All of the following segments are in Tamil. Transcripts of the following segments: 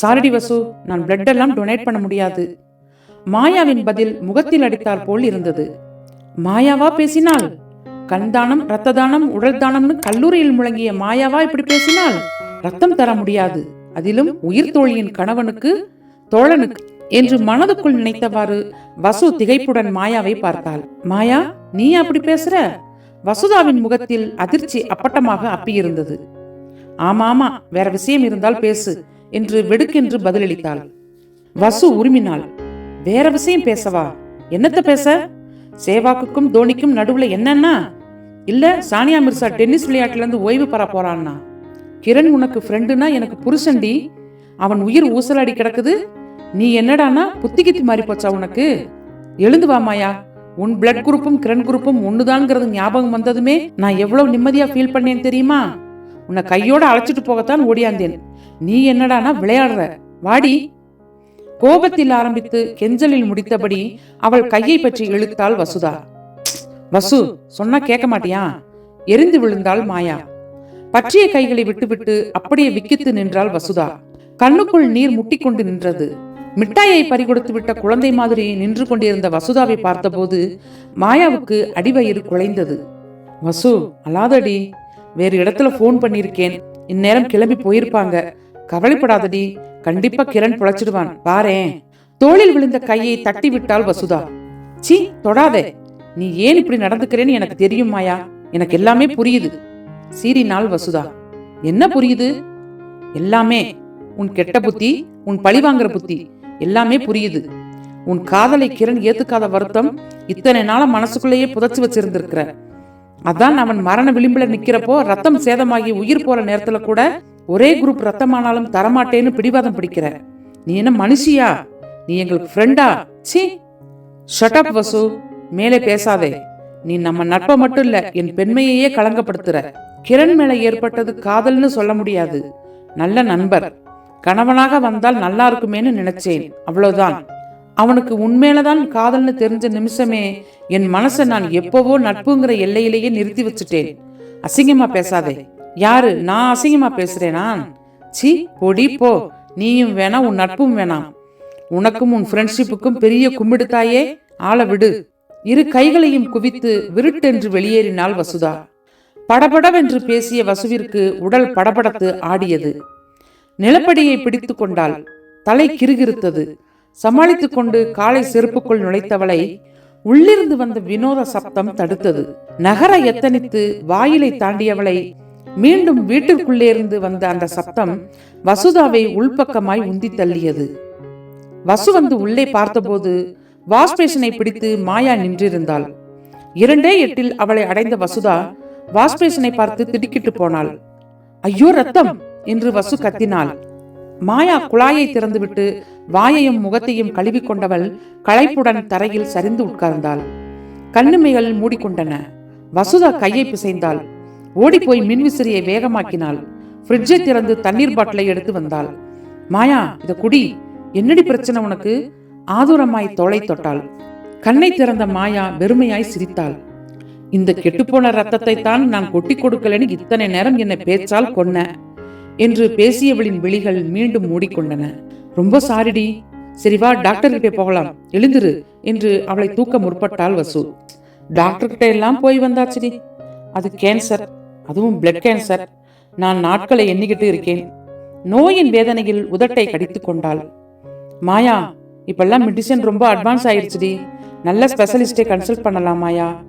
சாரடி வசு நான் பிளட் எல்லாம் டொனேட் பண்ண முடியாது. மாயாவின் பதில் முகத்தில் அடித்தார் போல் இருந்தது. மாயாவா பேசினாள் கண் தானம் ரத்த தானம் உடல் தானம்னு கல்லூரியில் முழங்கிய மாயாவா இப்படி பேசினால்? ரத்தம் தர முடியாது. அதிலும் உயிர் தோழியின் கணவனுக்கு தோழனுக்கு என்று மனதுக்குள் நினைத்தவாறு வசு திகைப்புடன் மாயாவை பார்த்தாள். மாயா நீ அப்படி பேசுற? வசுதாவின் முகத்தில் அதிர்ச்சி அப்பட்டமாக அப்பியிருந்தது. ஆமா ஆமா வேற விஷயம் இருந்தால் பேசு. என்று வெடுக்கென்று பதிலளித்தாள். வசு உருமினாள். வேற விஷயம் பேசவா? என்னத்த பேச? சேவாக்குக்கும் தோனிக்கும் நடுவுல என்னன்னா? இல்ல சானியா மிர்சா டென்னிஸ் விளையாட்டுல இருந்து ஓய்வு பெற போறான்னா? கிரண் உனக்கு ஃப்ரெண்டுனா எனக்கு புருஷன்டி அவன் உயிர் ஊசலாடி கிடக்குது. நீ என்னடானா புத்திகித்தி மாறி போச்சா உனக்கு? எழுந்து வா மாயா. உன் பிளட் குரூப்பும் கிரண் குரூப்பும் ஒண்ணுதான்ங்கிறது ஞாபகம் வந்ததுமே நான் எவ்வளவு நிம்மதியா ஃபீல் பண்ணேன் தெரியுமா? உன்னை கையோட அழைச்சிட்டு போகத்தான் ஓடியாந்தேன். நீ என்னடானா விளையாடுற. வாடி. கோபத்தில் ஆரம்பித்து கெஞ்சலில் முடித்தபடி அவள் கையை பற்றி இழுத்தாள் வசுதா. வசு சொன்னா கேட்க மாட்டியா? எரிந்து விழுந்தாள் மாயா. பற்றிய கைகளை விட்டுவிட்டு அப்படியே விக்கித்து நின்றாள் வசுதா. கண்ணுக்குள் நீர் முட்டிக்கொண்டு நின்றது. மிட்டாயை பறிகொடுத்து விட்ட குழந்தை மாதிரி நின்று கொண்டிருந்த வசுதாவை பார்த்தபோது மாயாவுக்கு அடிவயிறு குலைந்தது. வசு அலாதடி வேறு இடத்துல ஃபோன் பண்ணியிருக்கேன். இந்நேரம் கிளம்பி போயிருப்பாங்க. கவலைப்படாதடி. கண்டிப்பா கிரண் புழைச்சிடுவான். பாரேன். தோளில் விழுந்த கையை தட்டி விட்டால் வசுதா. சீ தொடாதே. நீ ஏன் இப்படி நடந்துக்கிறேன்னு எனக்கு தெரியும் மாயா. எனக்கு எல்லாமே புரியுது. சீரினால் வசுதா. என்ன புரியுது? எல்லாமே. உன் கெட்ட புத்தி உன் பழிவாங்குற புத்தி. எல்லாமே புரியுது. உன் காதலை கிரண் ஏத்துக்காத வருத்தம் இத்தனை நாள மனசுக்குள்ளேயே புதைச்சு வச்சிருந்திருக்கிற. அதான் அவன் மரண விளிம்புல நிக்கிறப்போ ரத்தம் சேதமாகி உயிர் போற நேரத்துல கூட ஒரே குரூப் ரத்தமானாலும் தரமாட்டேன்னு பிடிவாதம் பிடிக்கிற. நீ என்ன மனுஷியா? நீ எங்களுக்கு ஃப்ரெண்டா சி. ஷட்டப் வசு. மேலே பேசாதே. நீ நம்ம நட்பை மட்டும் இல்ல என் பெண்மையையே களங்கப்படுத்துற. கிரண் மேல ஏற்பட்டது காதல்னு சொல்ல முடியாது. நல்ல நண்பர். கணவனாக வந்தால் நல்லா இருக்குமேன்னு நினைச்சேன். அவ்வளவுதான். அவனுக்கு உண்மையிலதான் காதல்னு தெரிஞ்ச நிமிஷமே என் மனசை நான் எப்பவோ நட்புங்கிற எல்லையிலேயே நிறுத்தி வச்சுட்டேன். அசிங்கமா பேசாதே. யாரு? நான் அசிங்கமா பேசுறேனா? சி பொடி போ. நீயும் வேணாம் உன் நட்பும் வேணாம். உனக்கும் உன் ஃப்ரெண்ட்ஷிப்புக்கும் பெரிய கும்பிடுத்தாயே ஆள விடு. இரு கைகளையும் குவித்து விருட்டென்று வெளியேறினாள் வசுதா. படபடவென்று பேசிய வசுவிற்கு உடல் படபடத்து ஆடியது. நிலப்படியை பிடித்து கொண்டாள். தலை கிறுகிறுத்தது சமாளித்துக் கொண்டு காலை செருப்புக்குள் நுழைத்தவளை உள்ளிருந்து வந்த வினோத சப்தம் தடுத்தது. நகர எத்தனித்து வாயிலை தாண்டியவளை மீண்டும் வீட்டிற்குள்ளே இருந்து வந்த அந்த சப்தம் வசுதாவை உள்பக்கமாய் உந்தி தள்ளியது. வசு வந்து உள்ளே பார்த்தபோது வாஷ்பேஷனை பிடித்து மாயா நின்றிருந்தாள். இரண்டே எட்டில் அவளை அடைந்த வசுதா வாஷ்பேஷனை பார்த்து திடுக்கிட்டு போனாள். ஐயோ ரத்தம்! என்று வசு கத்தினாள். மாயா குழாயை திறந்துவிட்டு வாயையும் முகத்தையும் கழுவிக்கொண்டவள் களைப்புடன் தரையில் சரிந்து உட்கார்ந்தாள். கண்ணுமைகள் மூடிக்கொண்டன. வசுதா கையை பிசைந்தாள். ஓடிப்போய் மின்விசிறியை வேகமாக்கினாள். ஃப்ரிட்ஜை திறந்து தண்ணீர் பாட்டிலை எடுத்து வந்தாள். மாயா இத குடி. என்னடி பிரச்சனை உனக்கு? ஆதுரமாய் தோலை தொட்டாள். கண்ணை திறந்த மாயா வெறுமையாய் சிரித்தாள். இந்த கெட்டுப்போன ரத்தத்தை தான் நான் கொட்டி கொடுக்கலன்னு இத்தனை நேரம் என்னை பேச்சால் கொன்ன. என்று பேசியவளின் விழிகள் மீண்டும் மூடிக்கொண்டன. ரொம்ப சாரிடி. சரி வா டாக்டர் கிட்டே போகலாம். எழுந்துரு என்று அவளை தூக்க முற்பட்டாள் வசு. டாக்டர் கிட்ட எல்லாம் போய் வந்தாச்சுடி. அது கேன்சர். அதுவும் பிளட் கேன்சர். நான் நாட்களை எண்ணிக்கிட்டு இருக்கேன். நோயின் வேதனையில் உதட்டை கடித்துக் கொண்டாள். மாயா இப்பெல்லாம் மெடிசன் ரொம்ப அட்வான்ஸ் ஆயிடுச்சுடி நல்ல ஸ்பெஷலிஸ்டை கன்சல்ட் பண்ணலாம் மாயா.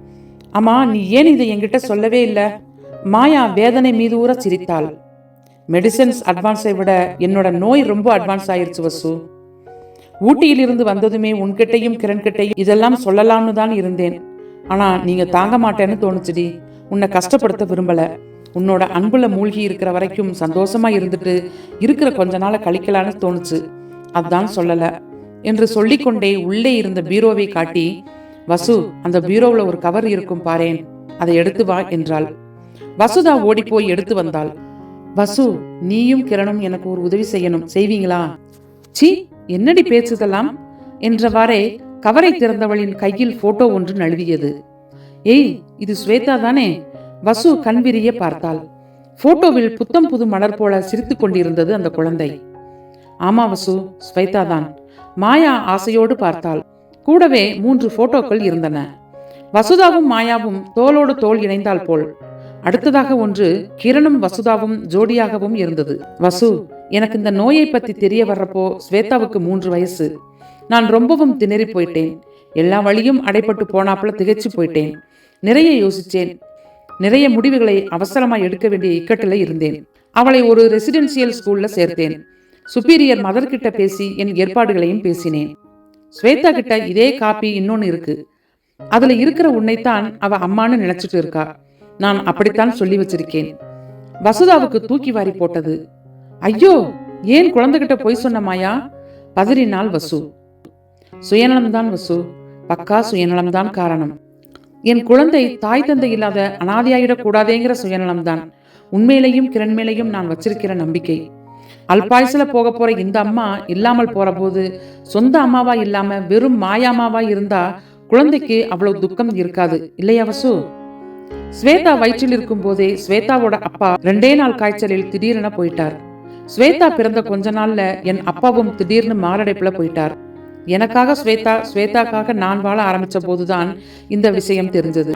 ஆமா நீ ஏன் இதை என்கிட்ட சொல்லவே இல்ல? மாயா வேதனை மீது ஊற சிரித்தாள். மெடிசன்ஸ் அட்வான்ஸை விட என்னோட நோய் ரொம்ப அட்வான்ஸ் ஆயிருச்சு வசு. ஊட்டியிலிருந்து வந்ததுமே உன்கிட்டையும் கிரண்கிட்டையும் இதெல்லாம் சொல்லலாம்னு தான் இருந்தேன். ஆனா நீங்க தாங்க மாட்டேன்னு தோணுச்சுடி. உன்னை கஷ்டப்படுத்த விரும்பல. உன்னோட அன்புல மூழ்கி இருக்கிற வரைக்கும் சந்தோஷமா இருந்துட்டு இருக்கிற கொஞ்ச நாளை கழிக்கலான்னு தோணுச்சு. அதான் சொல்லல. என்று சொல்லிக்கொண்டே உள்ளே இருந்த பீரோவை காட்டி வசு அந்த பீரோவில் ஒரு கவர் இருக்கும் பாரேன். அதை எடுத்து வா என்றாள். வசுதா ஓடிப்போய் எடுத்து வந்தாள். வசு நீயும் கிரணும் எனக்கு ஒரு உதவி செய்யணும். செய்வீங்களா? சி என்னடி பேச்சுதெல்லாம் என்றவாறே கவரை திறந்தவளின் கையில் போட்டோ ஒன்று நழுவியது. ஏய் இது ஸ்வேதா தானே? வசு கண்விரிய பார்த்தாள். போட்டோவில் புத்தம் புது மலர் போல சிரித்துக் கொண்டிருந்தது அந்த குழந்தை. ஆமா வசு ஸ்வேதா தான். மாயா ஆசையோடு பார்த்தாள். கூடவே மூன்று போட்டோக்கள் இருந்தன. வசுதாவும் மாயாவும் தோளோடு தோல் இணைந்தால் போல். அடுத்ததாக ஒன்று கிரணும் வசுதாவும் ஜோடியாகவும் இருந்தது. வசு எனக்கு இந்த நோயை பத்தி தெரிய வர்றப்போ ஸ்வேதாவுக்கு மூன்று வயசு. நான் ரொம்பவும் திணறி போயிட்டேன். எல்லா வழியும் அடைப்பட்டு போனாப்புல திகைச்சு போயிட்டேன். நிறைய யோசிச்சேன். நிறைய முடிவுகளை அவசரமா எடுக்க வேண்டிய இக்கட்டில் இருந்தேன். அவளை ஒரு ரெசிடென்சியல் ஸ்கூல்ல சேர்த்தேன். சுப்பீரியர் மதர் கிட்ட பேசி என் ஏற்பாடுகளையும் பேசினேன். ஸ்வேதா கிட்ட இதே காப்பி இன்னொன்னு இருக்கு. அதுல இருக்கிற உன்னைத்தான் அவ அம்மான்னு நினைச்சிட்டு இருக்கா. நான் அப்படித்தான் சொல்லி வச்சிருக்கேன். வசுதாவுக்கு தூக்கி வாரி போட்டது. ஐயோ ஏன் குழந்தைகிட்ட போய் சொன்ன மாயா? பதறினாள் வசு. சுயநலம்தான் வசு. பக்கா சுயநலம்தான் காரணம். என் குழந்தை தாய் தந்தை இல்லாத அனாதையாயிடக் கூடாதேங்கிற சுயநலம்தான். உண்மையிலையும் கிரண்மேலையும் நான் வச்சிருக்கிற நம்பிக்கை. அல்பாயுசுல போக போற இந்த அம்மா இல்லாமல் போற போது சொந்த அம்மாவா இல்லாம வெறும் மாயாமாவா இருந்தா குழந்தைக்கு அவ்வளவு துக்கம் இருக்காது. இல்லையா வசு? ஸ்வேதா வயிற்றில் இருக்கும் போதே ஸ்வேதாவோட அப்பா ரெண்டே நாள் காய்ச்சலில் திடீரென போயிட்டார். ஸ்வேதா பிறந்த கொஞ்ச நாள்ல என் அப்பாவும் திடீர்னு மாரடைப்புல போயிட்டார். எனக்காக ஸ்வேதா ஸ்வேதாக்காக நான் வாழ ஆரம்பிச்ச போதுதான் இந்த விஷயம் தெரிஞ்சது.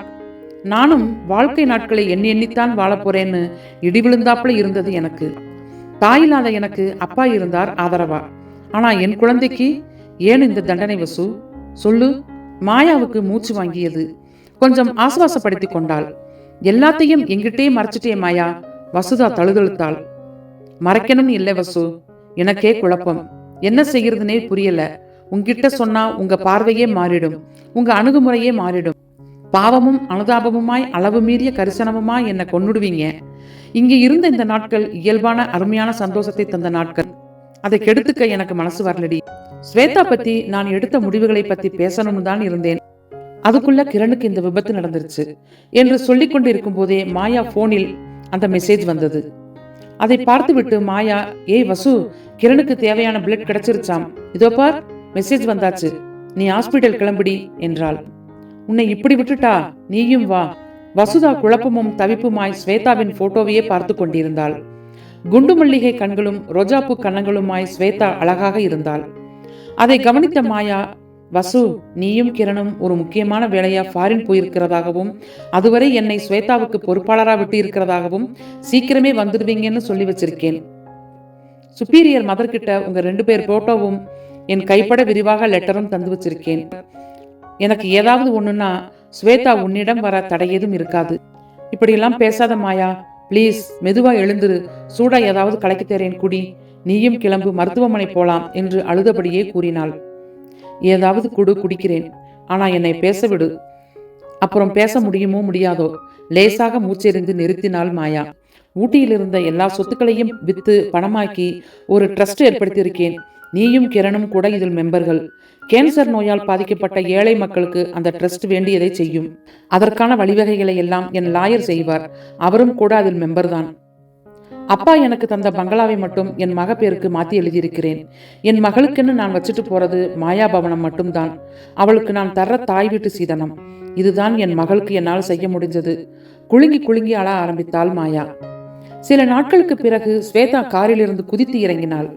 நானும் வாழ்க்கை நாட்களை எண்ணி எண்ணித்தான் வாழப் போறேன்னு இடி விழுந்தாப்புல இருந்தது எனக்கு. தாயில்லாத எனக்கு அப்பா இருந்தார் ஆதரவா. ஆனா என் குழந்தைக்கு ஏன் இந்த தண்டனை வசு? சொல்லு மாயாவுக்கு மூச்சு வாங்கியது. கொஞ்சம் ஆசுவாசப்படுத்தி கொண்டாள். எல்லாத்தையும் எங்கிட்டே மறைச்சிட்டே மாயா. வசுதா தழுதழுத்தாள். மறைக்கணும்னு இல்லை வசு. எனக்கே குழப்பம். என்ன செய்யறதுனே புரியல. உங்ககிட்ட சொன்னா உங்க பார்வையே மாறிடும். உங்க அணுகுமுறையே மாறிடும். பாவமும் அனுதாபமுமாய் அளவு மீறிய கரிசனமுமாய் என்னை கொன்னுடுவீங்க. இங்கே இருந்த இந்த நாட்கள் இயல்பான அருமையான சந்தோஷத்தை தந்த நாட்கள். அதை கெடுத்துக்க எனக்கு மனசு வரலடி. ஸ்வேதா பத்தி நான் எடுத்த முடிவுகளை பத்தி பேசணும்னு தான் இருந்தேன். அதுக்குள்ள கிரணுக்கு இந்த விபத்து நடந்துருச்சு என்று சொல்லிக் கொண்டிருக்கும் போதே மாயா போனில் அந்த மெசேஜ் வந்தது. அதை பார்த்துவிட்டு மாயா ஏய் வசு கிரணுக்கு தேவையான பிளட் கிடைச்சிருச்சாம். இதோ பார் மெசேஜ் வந்தாச்சு. நீ ஹாஸ்பிட்டல் கிளம்பிடி என்றாள். உன்னை இப்படி விட்டுட்டா நீயும் வா. வசுதா குழப்பமும் தவிப்புமாய் ஸ்வேதாவின் போட்டோவையே பார்த்து கொண்டிருந்தாள். குண்டு மல்லிகை கண்களும் ரோஜாப்பு கண்ணங்களுமாய் ஸ்வேதா அழகாக இருந்தாள். அதை கவனித்த மாயா வசு நீயும் கிரணும் ஒரு முக்கியமான வேலையா ஃபாரின் போயிருக்கிறதாகவும் அதுவரை என்னை ஸ்வேதாவுக்கு பொறுப்பாளரா விட்டு இருக்கிறதாகவும் சீக்கிரமே வந்துடுவீங்கன்னு சொல்லி வச்சிருக்கேன். சுப்பீரியர் மதர் கிட்ட உங்க ரெண்டு பேர் போட்டோவும் என் கைப்பட விரிவாக லெட்டரும் தந்து வச்சிருக்கேன். எனக்கு ஏதாவது ஒண்ணுன்னா ஸ்வேதா உன்னிடம் வர தடையேதும் இருக்காது. இப்படியெல்லாம் பேசாத மாயா ப்ளீஸ் மெதுவா எழுந்துரு. சூடா ஏதாவது கலைக்கு தேரேன் குடி. நீயும் கிளம்பு மருத்துவமனை போலாம் என்று அழுதபடியே கூறினாள். ஏதாவது குடு குடிக்கிறேன். ஆனா என்னை பேச விடு அப்புறம் பேச முடியுமோ முடியாதோ? லேசாக மூச்செறிந்து நிறுத்தினாள் மாயா. ஊட்டியில் இருந்த எல்லா சொத்துக்களையும் வித்து பணமாக்கி ஒரு ட்ரஸ்ட் ஏற்படுத்தியிருக்கேன். நீயும் கிரணும் கூட இதில் மெம்பர்கள் கேன்சர் நோயால் பாதிக்கப்பட்ட ஏழை மக்களுக்கு அந்த ட்ரஸ்ட் வேண்டியதை செய்யும். அதற்கான வழிவகைகளை எல்லாம் என் லாயர் செய்வார். அவரும் கூட அதில் மெம்பர் தான். அப்பா எனக்கு தந்த பங்களாவை மட்டும் என் மக பேருக்கு மாத்தி எழுதியிருக்கிறேன். என் மகளுக்குன்னு நான் வச்சுட்டு போறது மாயா பவனம் மட்டும்தான். அவளுக்கு நான் தர்ற தாய் வீட்டு சீதனம். இதுதான் என் மகளுக்கு என்னால் செய்ய முடிஞ்சது. குலுங்கி குலுங்கி அழ ஆரம்பித்தாள் மாயா. சில நாட்களுக்கு பிறகு ஸ்வேதா காரிலிருந்து குதித்து இறங்கினாள்.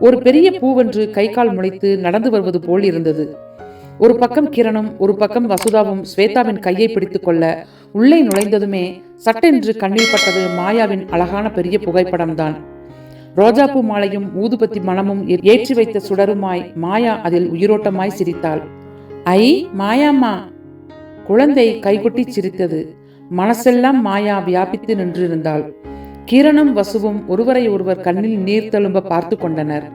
ஒரு பெரிய பூவென்று கை கால் முளைத்து நடந்து வருவது போல் இருந்தது. ஒரு பக்கம் கிரணும் ஒரு பக்கம் வசுதாவும் ஸ்வேதாவின் கையை பிடித்துக்கொள்ள உள்ளே நுழைந்ததுமே சட்டென்று கண்ணில் பட்டது மாயாவின் அழகான பெரிய புகைப்படம்தான். ரோஜாப்பூ மாலையும் ஊதுபத்தி மணமும் ஏற்றி வைத்த சுடருமாய் மாயா அதில் உயிரோட்டமாய் சிரித்தாள். ஐ மாயாமா குழந்தை கைகொட்டி சிரித்தது. மனசெல்லாம் மாயா வியாபித்து நின்றிருந்தாள். கிரணும் வசுவும் ஒருவரை ஒருவர் கண்ணில் நீர் தழும்ப பார்த்து கொண்டனர்.